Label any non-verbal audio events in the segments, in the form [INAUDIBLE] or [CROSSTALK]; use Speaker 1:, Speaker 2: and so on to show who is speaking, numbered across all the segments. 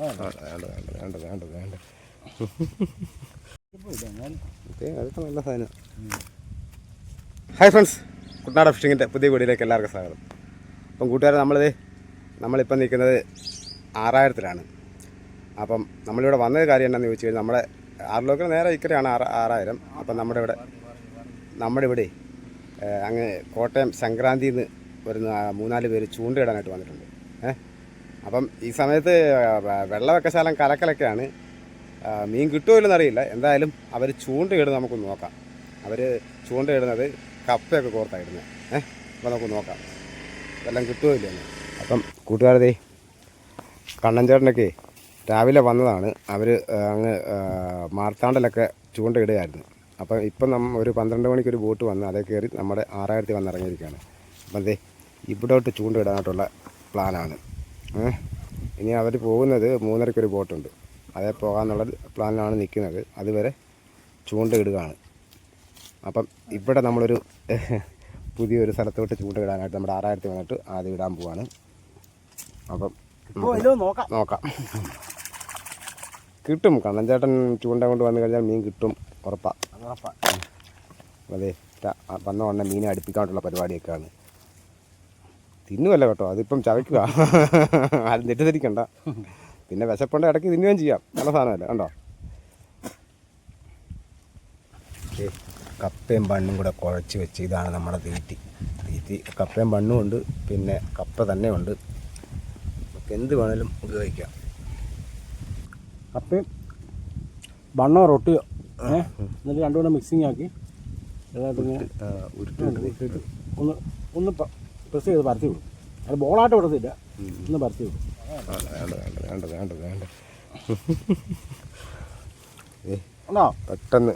Speaker 1: വേണ്ട വേണ്ട വേണ്ട വേണ്ട വേണ്ട. ഇതേ, അതൊക്കെ നല്ല സാധനം. ഹായ് ഫ്രണ്ട്സ് കുട്ടനാട് ഫിഷിങ്ങിന്റെ പുതിയ വീടിലേക്ക് എല്ലാവർക്കും സ്വാഗതം. അപ്പം കൂട്ടുകാരെ നമ്മളിത് നമ്മളിപ്പം നിൽക്കുന്നത് ആറായിരത്തിലാണ്. അപ്പം നമ്മളിവിടെ വന്നത് കാര്യം എന്താണെന്ന് ചോദിച്ചു കഴിഞ്ഞാൽ നമ്മുടെ ആറിലോക്ക് നേരെ ഇക്കരയാണ് ആറ് ആറായിരം. അപ്പം നമ്മുടെ ഇവിടെ നമ്മുടെ ഇവിടെ അങ്ങ് കോട്ടയം സംക്രാന്തിയിൽ നിന്ന് വരുന്ന മൂന്നാൽ പേര് ചൂണ്ടയിടാനായിട്ട് വന്നിട്ടുണ്ട്. ഏഹ് അപ്പം ഈ സമയത്ത് വെ- വെള്ളമൊക്കെ ശാലം കലക്കലൊക്കെയാണ് മീൻ കിട്ടുമോ അറിയില്ല. എന്തായാലും അവർ ചൂണ്ടയിടുന്നത് നമുക്ക് നോക്കാം. അവർ ചൂണ്ടയിടുന്നത് കപ്പയൊക്കെ കോർത്താണ് ഇടുന്നത് ഏഹ് അപ്പോൾ നമുക്ക് നോക്കാം. വെള്ളം കിട്ടുമോ ഇല്ലെന്ന് അപ്പം കൂട്ടുകാരതേ കണ്ണഞ്ചേട്ടനൊക്കെ രാവിലെ വന്നതാണ്. അവർ അങ്ങ് മാർത്താണ്ടലൊക്കെ ചൂണ്ടയിടുകയായിരുന്നു. അപ്പം ഇപ്പം നമ്മ ഒരു പന്ത്രണ്ട് മണിക്ക് ഒരു ബോട്ട് വന്ന് അതേ കയറി നമ്മുടെ ആറായിരത്തി വന്നിറങ്ങിയിരിക്കുകയാണ്. അപ്പം ദേ ഇവിടോട്ട് ചൂണ്ടയിടാനായിട്ടുള്ള പ്ലാനാണ്. ഇനി അവർ പോകുന്നത് മൂന്നരക്കൊരു ബോട്ടുണ്ട്. അതേ പോകാമെന്നുള്ള പ്ലാനിലാണ് നിൽക്കുന്നത്. അതുവരെ ചൂണ്ടയിടുകയാണ്. അപ്പം ഇവിടെ നമ്മളൊരു [LAUGHS] പുതിയൊരു സ്ഥലത്തോട്ട് ചൂണ്ടയിടാനായിട്ട് നമ്മുടെ ആറായിരത്തി വന്നിട്ട് ആദ്യം ഇടാൻ പോവാണ്. അപ്പം
Speaker 2: നോക്കാം.
Speaker 1: കിട്ടും. കണ്ണൻചേട്ടൻ ചൂണ്ട കൊണ്ട് വന്നു കഴിഞ്ഞാൽ മീൻ കിട്ടും ഉറപ്പാ. അതെ വന്ന ഉടനെ മീനെ അടുപ്പിക്കാനുള്ള പരിപാടിയൊക്കെയാണ്. തിന്നുമല്ല കേട്ടോ. അതിപ്പം ചവയ്ക്കുക. ആരും തെറ്റിദ്ധരിക്കണ്ട. പിന്നെ വിശപ്പുണ്ട് ഇടയ്ക്ക് തിന്നുകയും ചെയ്യാം. നല്ല സാധനമല്ലേ കണ്ടോ? കപ്പയും ബണ്ണും കൂടെ കുഴച്ച് വെച്ച് ഇതാണ് നമ്മുടെ തീറ്റി. തീറ്റി കപ്പയും ബണ്ണും ഉണ്ട് പിന്നെ കപ്പ തന്നെ ഉണ്ട്. നമുക്ക് എന്ത് വേണേലും ഉപയോഗിക്കാം.
Speaker 2: കപ്പയും ബണ്ണോ റൊട്ടിയോ? എന്നിട്ട് രണ്ടുകൂടെ മിക്സിങ് ആക്കി.
Speaker 1: ഉരുട്ടുണ്ട്
Speaker 2: ഒന്ന് ഒന്ന് പ്രസ് ചെയ്ത് പരത്തി വിടും. അത് ബോളായിട്ട് വിടത്തില്ല. ഒന്ന് പരത്തി വിടും. ഉണ്ടോ?
Speaker 1: പെട്ടെന്ന്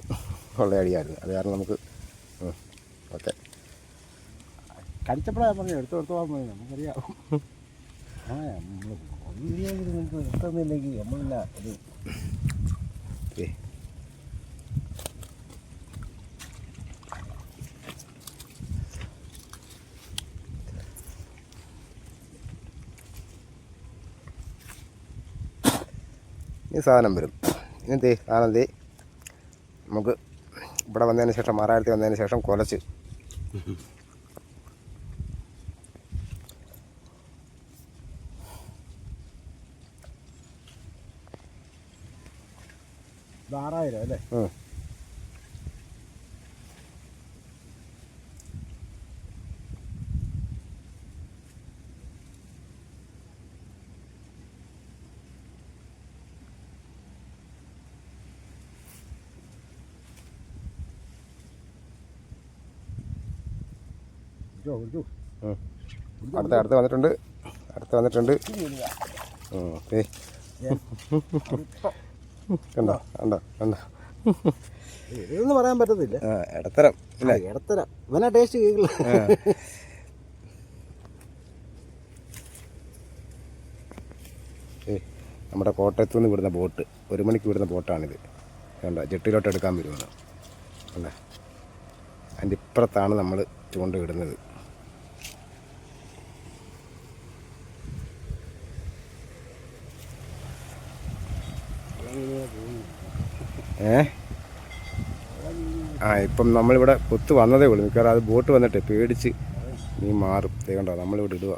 Speaker 1: കൊള്ളയടിയായിരുന്നു അത് കാരണം നമുക്ക് ഓക്കെ.
Speaker 2: കടിച്ചപ്പോഴാണ് പറഞ്ഞത്. എടുത്തു എടുത്തു പോകാൻ പോയി. നമുക്കറിയാം. ആ നമ്മൾ നിങ്ങൾക്ക് കിട്ടുന്നില്ലെങ്കിൽ നമ്മളില്ല. ഇത്
Speaker 1: ഈ സാധനം വരും. ഇനി സാധനം തേ നമുക്ക് ഇവിടെ വന്നതിന് ശേഷം ആറായിരത്തി വന്നതിന് ശേഷം കുലച്ച്.
Speaker 2: ആറായിരം അല്ലേ?
Speaker 1: അടുത്ത അടുത്ത് വന്നിട്ടുണ്ട്. അടുത്ത് വന്നിട്ടുണ്ട്. ഓക്കെ ഏ കണ്ടോ കണ്ടോ കണ്ടോ.
Speaker 2: ഇതൊന്നും പറയാൻ പറ്റത്തില്ല.
Speaker 1: ഇടത്തരം ഇല്ല
Speaker 2: ഇടത്തരം. ഇവനാ ടേസ്റ്റ് കേൾക്കില്ല
Speaker 1: നമ്മുടെ കോട്ടയത്തു നിന്ന് വിടുന്ന ബോട്ട് ഒരു മണിക്ക് വിടുന്ന ബോട്ടാണിത്. കണ്ടോ ജെട്ടിലോട്ട് എടുക്കാൻ വരുമെന്ന് കണ്ടോ? അതിന്റെ ഇപ്പുറത്താണ് നമ്മൾ ചൂണ്ട ഇടുന്നത്. ഏ? ആ ഇപ്പം നമ്മളിവിടെ കൊത്ത് വന്നതേ ഉള്ളൂ. മിക്കവാറും അത് ബോട്ട് വന്നിട്ട് പേടിച്ച് നീ മാറും. ദേ കണ്ടോ നമ്മളിവിടെ ഇടുക.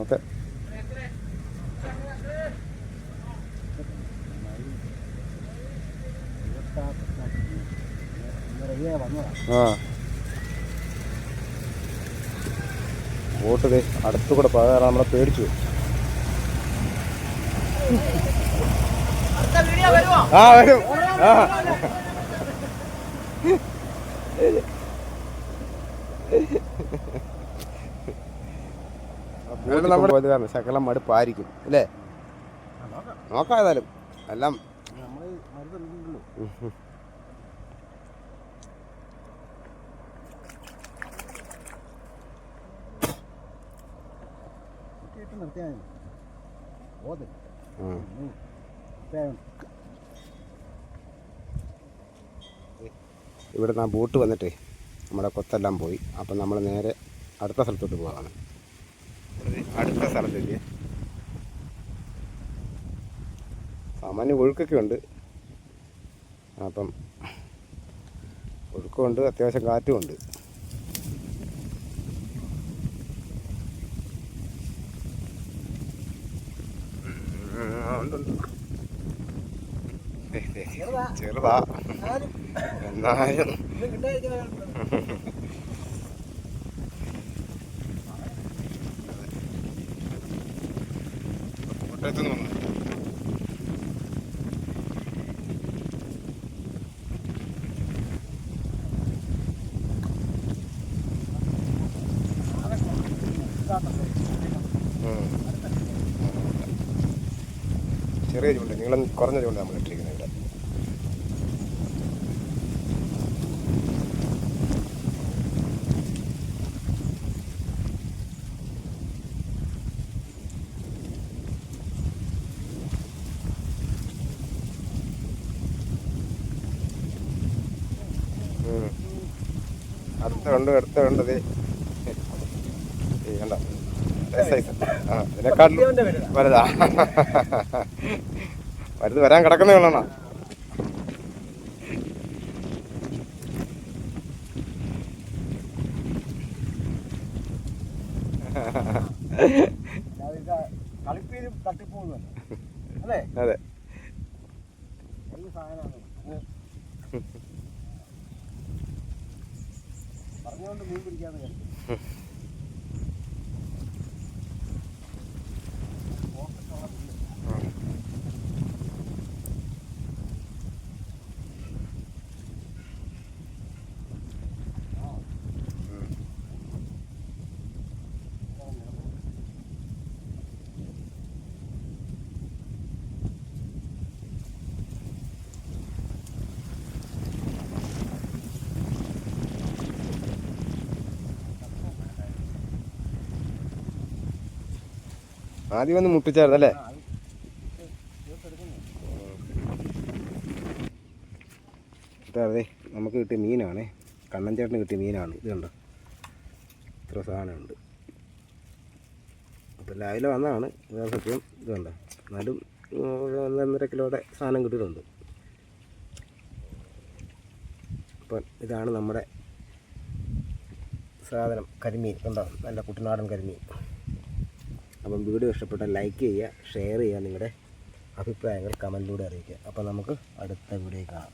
Speaker 1: ഓക്കെ. ആ. ബോട്ട് ദേ അടുത്തു കൂടെ പോകാൻ നമ്മളെ പേടിച്ചു. ആ വരും. ആ. കാരണം ശകലം മടുപ്പായിരിക്കും അല്ലേ? നോക്കാം. ഏതായാലും. എല്ലാം
Speaker 2: നമ്മൾ മരുന്നുണ്ടല്ലോ കേട്ട് നിർത്തിയാൽ മതി.
Speaker 1: ഇവിടെ നിന്ന് ആ ബോട്ട് വന്നിട്ടേ നമ്മുടെ കൊത്തെല്ലാം പോയി. അപ്പം നമ്മൾ നേരെ അടുത്ത സ്ഥലത്തോട്ട് പോകാണ് അടുത്ത സ്ഥലത്തേക്ക്. സാമാന്യ ഒഴുക്കൊക്കെ ഉണ്ട്. അപ്പം ഒഴുക്കുമുണ്ട് അത്യാവശ്യം കാറ്റും ഉണ്ട് ചെറുതാ. എന്നാലും. കോട്ടയത്ത് നിന്ന് വന്നതാ. ഉം. ചെറിയ ചൂണ്ട നീളം കുറഞ്ഞ ചൂണ്ട നമ്മൾ ഇട്ടിരിക്കുന്നത് ഇവിടെ ഉം. അടുത്ത ഉണ്ട് അടുത്ത ഉണ്ട് ദേ. ഈ കണ്ടോ സൈസ് ആ ഇതിനെക്കാട്ടിലും വലുതാ. വലുത് വരാൻ കിടക്കുന്നേ
Speaker 2: അല്ലേ?
Speaker 1: അതെ.
Speaker 2: പറഞ്ഞുകൊണ്ട് മീൻ പിടിക്കാന്ന്
Speaker 1: ആദ്യം ഒന്ന് മുട്ടിച്ചായിരുന്നു അല്ലേ? കിട്ടാറേ നമുക്ക് കിട്ടിയ മീനാണ്. കണ്ണൻ ചേട്ടന് കിട്ടിയ മീനാണ്. ഇത് കണ്ടോ? ഇത്ര സാധനമുണ്ട്. അപ്പം രാവിലെ വന്നതാണ്. വേറെ സത്യം ഇത് കണ്ടോ? എന്നാലും ഒന്നര കിലോയുടെ സാധനം കിട്ടിയിട്ടുണ്ട്. അപ്പം ഇതാണ് നമ്മുടെ സാധനം കരിമീൻ. കണ്ടോ? നല്ല കുട്ടനാടൻ കരിമീൻ. അപ്പം വീഡിയോ ഇഷ്ടപ്പെട്ടാൽ ലൈക്ക് ചെയ്യുക ഷെയർ ചെയ്യുക നിങ്ങളുടെ അഭിപ്രായങ്ങൾ കമന്റിലൂടെ അറിയിക്കുക. അപ്പോൾ നമുക്ക് അടുത്ത വീഡിയോ കാണാം.